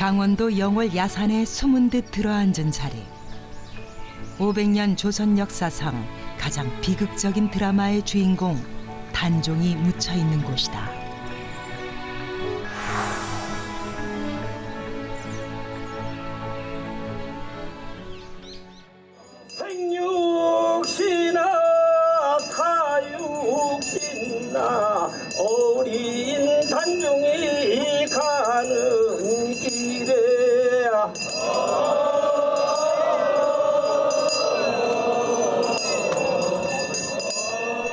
강원도 영월 야산에 숨은 듯 들어앉은 자리. 500년 조선 역사상 가장 비극적인 드라마의 주인공 단종이 묻혀 있는 곳이다.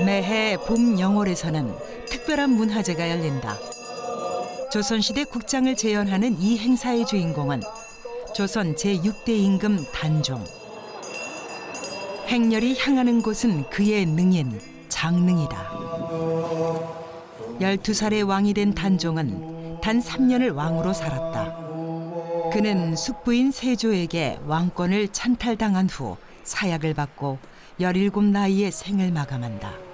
매해 봄 영월에서는 특별한 문화제가 열린다. 조선시대 국장을 재현하는 이 행사의 주인공은 조선 제6대 임금 단종. 행렬이 향하는 곳은 그의 능인 장릉이다. 12살의 왕이 된 단종은 단 3년을 왕으로 살았다. 그는 숙부인 세조에게 왕권을 찬탈당한 후 사약을 받고 17 나이에 생을 마감한다.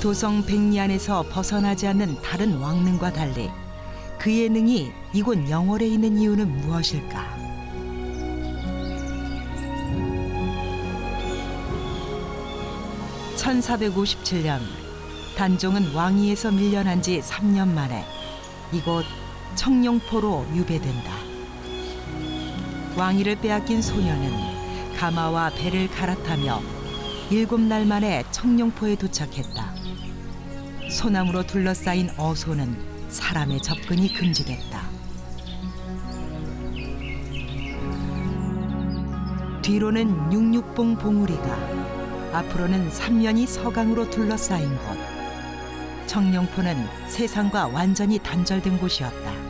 도성 백리안에서 벗어나지 않는 다른 왕릉과 달리 그의 능이 이곳 영월에 있는 이유는 무엇일까? (1457년) 단종은 왕위에서 밀려난 지 3년 만에 이곳 청룡포로 유배된다. 왕위를 빼앗긴 소녀는 가마와 배를 갈아타며 일곱 날 만에 청룡포에 도착했다. 소나무로 둘러싸인 어소는 사람의 접근이 금지됐다. 뒤로는 육육봉 봉우리가 앞으로는 삼면이 서강으로 둘러싸인 곳. 청룡포는 세상과 완전히 단절된 곳이었다.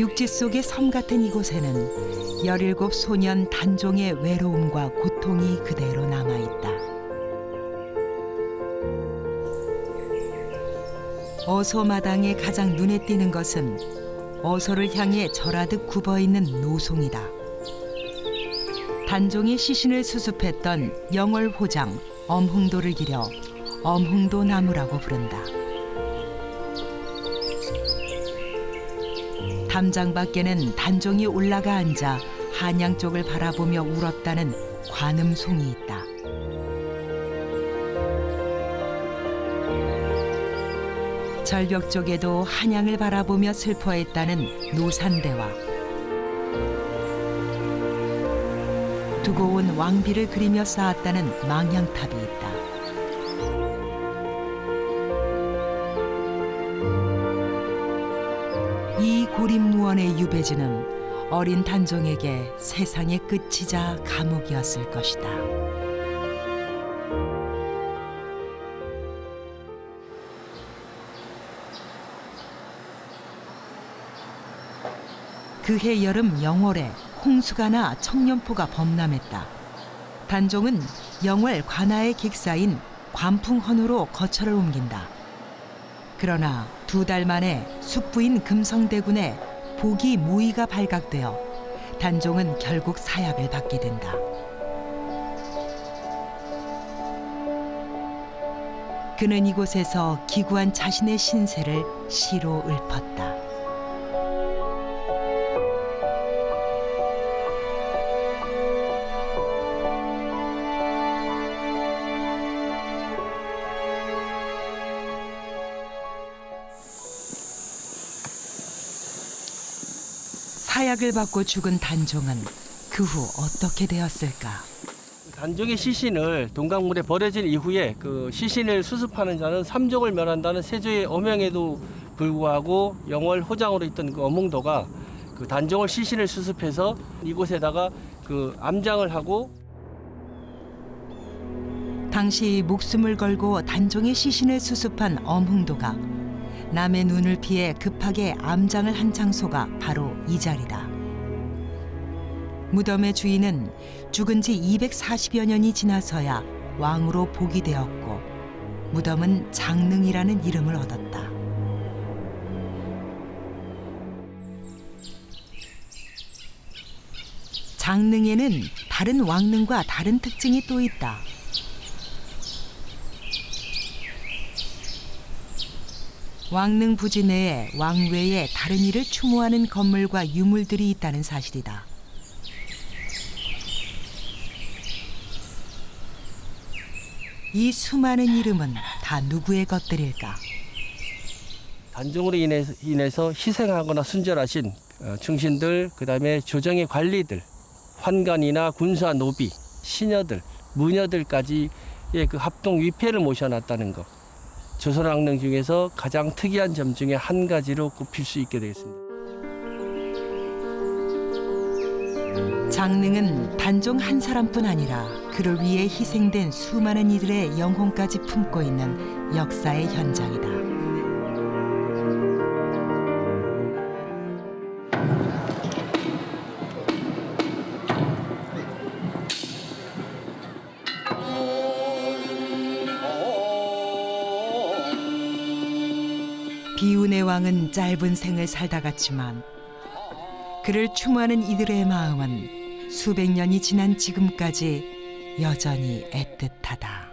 육지 속의 섬 같은 이곳에는 열일곱 소년 단종의 외로움과 고통이 그대로 남아 있다. 어소 마당에 가장 눈에 띄는 것은 어소를 향해 절하듯 굽어 있는 노송이다. 단종의 시신을 수습했던 영월호장 엄흥도를 기려 엄흥도 나무라고 부른다. 담장 밖에는 단종이 올라가 앉아 한양 쪽을 바라보며 울었다는 관음송이 있다. 절벽 쪽에도 한양을 바라보며 슬퍼했다는 노산대와 두고 온 왕비를 그리며 쌓았다는 망향탑이 있다. 고립무원의 유배지는 어린 단종에게 세상의 끝이자 감옥이었을 것이다. 그해 여름 영월에 홍수가 나 청년포가 범람했다. 단종은 영월 관아의 객사인 관풍헌으로 거처를 옮긴다. 그러나 두 달 만에 숙부인 금성대군의 보기 모의가 발각되어 단종은 결국 사약을 받게 된다. 그는 이곳에서 기구한 자신의 신세를 시로 읊었다. 사약을 받고 죽은 단종은 그 후 어떻게 되었을까? 단종의 시신을 동강물에 버려진 이후에 그 시신을 수습하는 자는 삼족을 멸한다는 세조의 어명에도 불구하고 영월 호장으로 있던 그 어몽도가 그 단종을 시신을 수습해서 이곳에다가 그 암장을 하고 당시 목숨을 걸고 단종의 시신을 수습한 엄흥도가 남의 눈을 피해 급하게 암장을 한 장소가 바로 이 자리다. 무덤의 주인은 죽은 지 240여 년이 지나서야 왕으로 복이 되었고 무덤은 장릉이라는 이름을 얻었다. 장릉에는 다른 왕릉과 다른 특징이 또 있다. 왕릉 부지 내에 왕외의 다른 이를 추모하는 건물과 유물들이 있다는 사실이다. 이 수많은 이름은 다 누구의 것들일까? 단종으로 인해서, 인해서 희생하거나 순절하신 어, 충신들, 그 다음에 조정의 관리들, 환관이나 군사 노비, 시녀들, 무녀들까지의 그 합동 위패를 모셔놨다는 것. 조선왕릉 중에서 가장 특이한 점 중에 한 가지로 꼽힐 수 있게 되겠습니다. 장릉은 단종 한 사람뿐 아니라 그를 위해 희생된 수많은 이들의 영혼까지 품고 있는 역사의 현장이다. 왕은 짧은 생을 살다 갔지만 그를 추모하는 이들의 마음은 수백 년이 지난 지금까지 여전히 애틋하다.